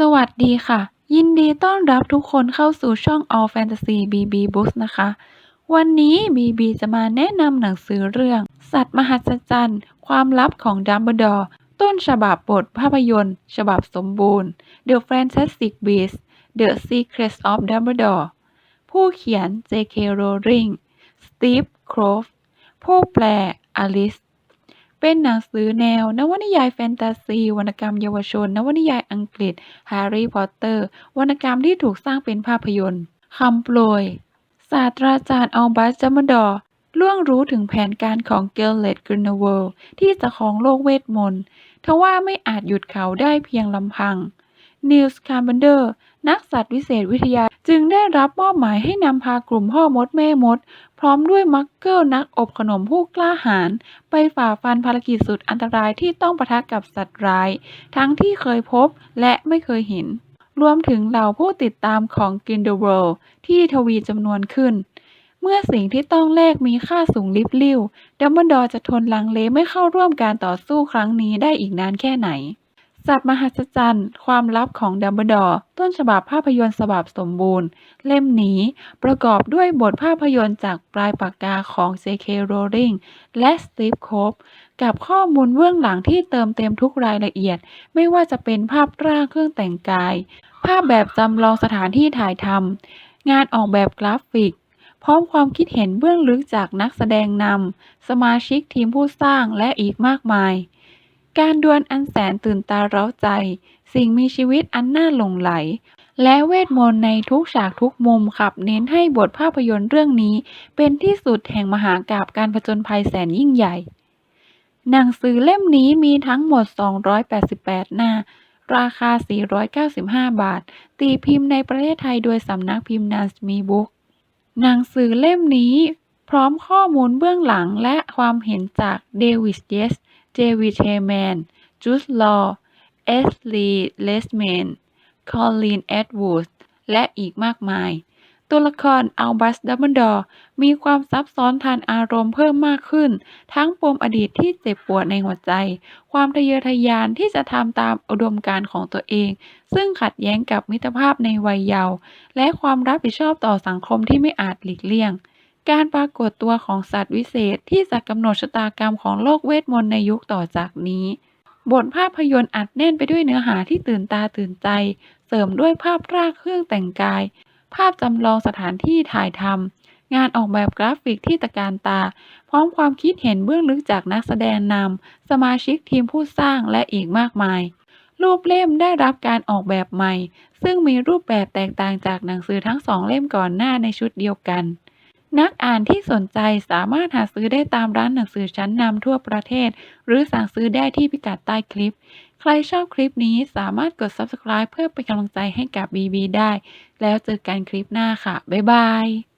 สวัสดีค่ะ ยินดีต้อนรับทุกคนเข้าสู่ช่อง All Fantasy BB Books นะคะ วันนี้ BB จะมาแนะนำหนังสือเรื่อง สัตว์มหัศจรรย์ ความลับของดัมเบิลดอร์ต้นฉบับบทภาพยนตร์ ฉบับสมบูรณ์ The Fantastic Beasts The Secrets of Dumbledore ผู้เขียน J.K. Rowling Steve Kloves ผู้แปล Alice เป็นหนังสือแนวนวนิยายแฟนตาซี วรรณกรรมเยาวชน นวนิยายอังกฤษแฮร์รี่พอตเตอร์ วรรณกรรมที่ถูกสร้างเป็นภาพยนตร์คำโปรย ศาสตราจารย์อัลบัสจัมดอร์ล่วงรู้ถึงแผนการของเกลเลตกรินเดลเวลที่จะครองโลกเวทมนต์ทว่าไม่อาจหยุดเขาได้เพียงลำพังนิลส์คาร์เบนเดอร์ นักสัตว์วิเศษวิทยา จึงได้รับมอบหมายให้นำพากลุ่มพ่อมดแม่มด พร้อมด้วยมักเกิลนักอบขนมผู้กล้าหาญไปฝ่าฟันภารกิจสุดอันตรายที่ต้องปะทะกับสัตว์ร้าย ทั้งที่เคยพบและไม่เคยเห็น รวมถึงเหล่าผู้ติดตามของกินเด e เวิลด์ที่ทวีจำนวนขึ้น เมื่อสิ่งที่ต้องแลกมีค่าสูงลิบลิ่วดัมเบิลดอร์จะทนลังเลไม่เข้าร่วมการต่อสู้ครั้งนี้ได้อีกนานแค่ไหน สัตว์มหัศจรรย์ ความลับของดัมเบิลดอร์ ต้นฉบับภาพยนตร์ฉบับสมบูรณ์ เล่มนี้ประกอบด้วยบทภาพยนตร์จากปลายปากกาของ J.K. Rowling และ Steve Kloves กับข้อมูลเบื้องหลังที่เติมเต็มทุกรายละเอียด ไม่ว่าจะเป็นภาพร่างเครื่องแต่งกาย ภาพแบบจำลองสถานที่ถ่ายทำงานออกแบบกราฟิก พร้อมความคิดเห็นเบื้องลึกจากนักแสดงนำสมาชิกทีมผู้สร้างและอีกมากมาย การดวลอันแสนตื่นตาเร้าใจ สิ่งมีชีวิตอันน่าหลงไหล และเวทมนต์ในทุกฉากทุกมุมขับเน้นให้บทภาพยนตร์เรื่องนี้ เป็นที่สุดแห่งมหากาบการผจญภัยแสนยิ่งใหญ่ หนังสือเล่มนี้มีทั้งหมด 288 หน้า ราคา 495 บาท ตีพิมพ์ในประเทศไทยโดยสำนักพิมพ์นันสมีบุ๊กหนังสือเล่มนี้พร้อมข้อมูลเบื้องหลังและความเห็นจากเดวิดเยส เจวิเทแมน จูสลอ เอสลีเลสแมน คอลลีน แอดวูด และอีกมากมาย ตัวละครอัลบัสดัมเบิลดอร์มีความซับซ้อนทางอารมณ์เพิ่มมากขึ้น ทั้งปมอดีตที่เจ็บปวดในหัวใจ ความทะเยอทะยานที่จะทำตามอุดมการณ์ของตัวเอง ซึ่งขัดแย้งกับมิตรภาพในวัยเยาว์ และความรับผิดชอบต่อสังคมที่ไม่อาจหลีกเลี่ยง การปรากฏตัวของสัตว์วิเศษที่จะกำหนดชะตากรรมของโลกเวทมนต์ในยุคต่อจากนี้ บทภาพยนตร์อัดแน่นไปด้วยเนื้อหาที่ตื่นตาตื่นใจ เสริมด้วยภาพรากเครื่องแต่งกาย ภาพจำลองสถานที่ถ่ายทำงานออกแบบกราฟิกที่ตะการตา พร้อมความคิดเห็นเบื้องลึกจากนักแสดงนำสมาชิกทีมผู้สร้างและอีกมากมายรูปเล่มได้รับการออกแบบใหม่ ซึ่งมีรูปแบบแตกต่างจากหนังสือทั้งสองเล่มก่อนหน้าในชุดเดียวกัน นักอ่านที่สนใจสามารถหาซื้อได้ตามร้านหนังสือชั้นนำทั่วประเทศ หรือสั่งซื้อได้ที่พิกัดใต้คลิป ใครชอบคลิปนี้สามารถกด subscribe เพื่อเป็นกำลังใจให้กับ BB ได้ แล้วเจอกันคลิปหน้าค่ะ บ๊ายบาย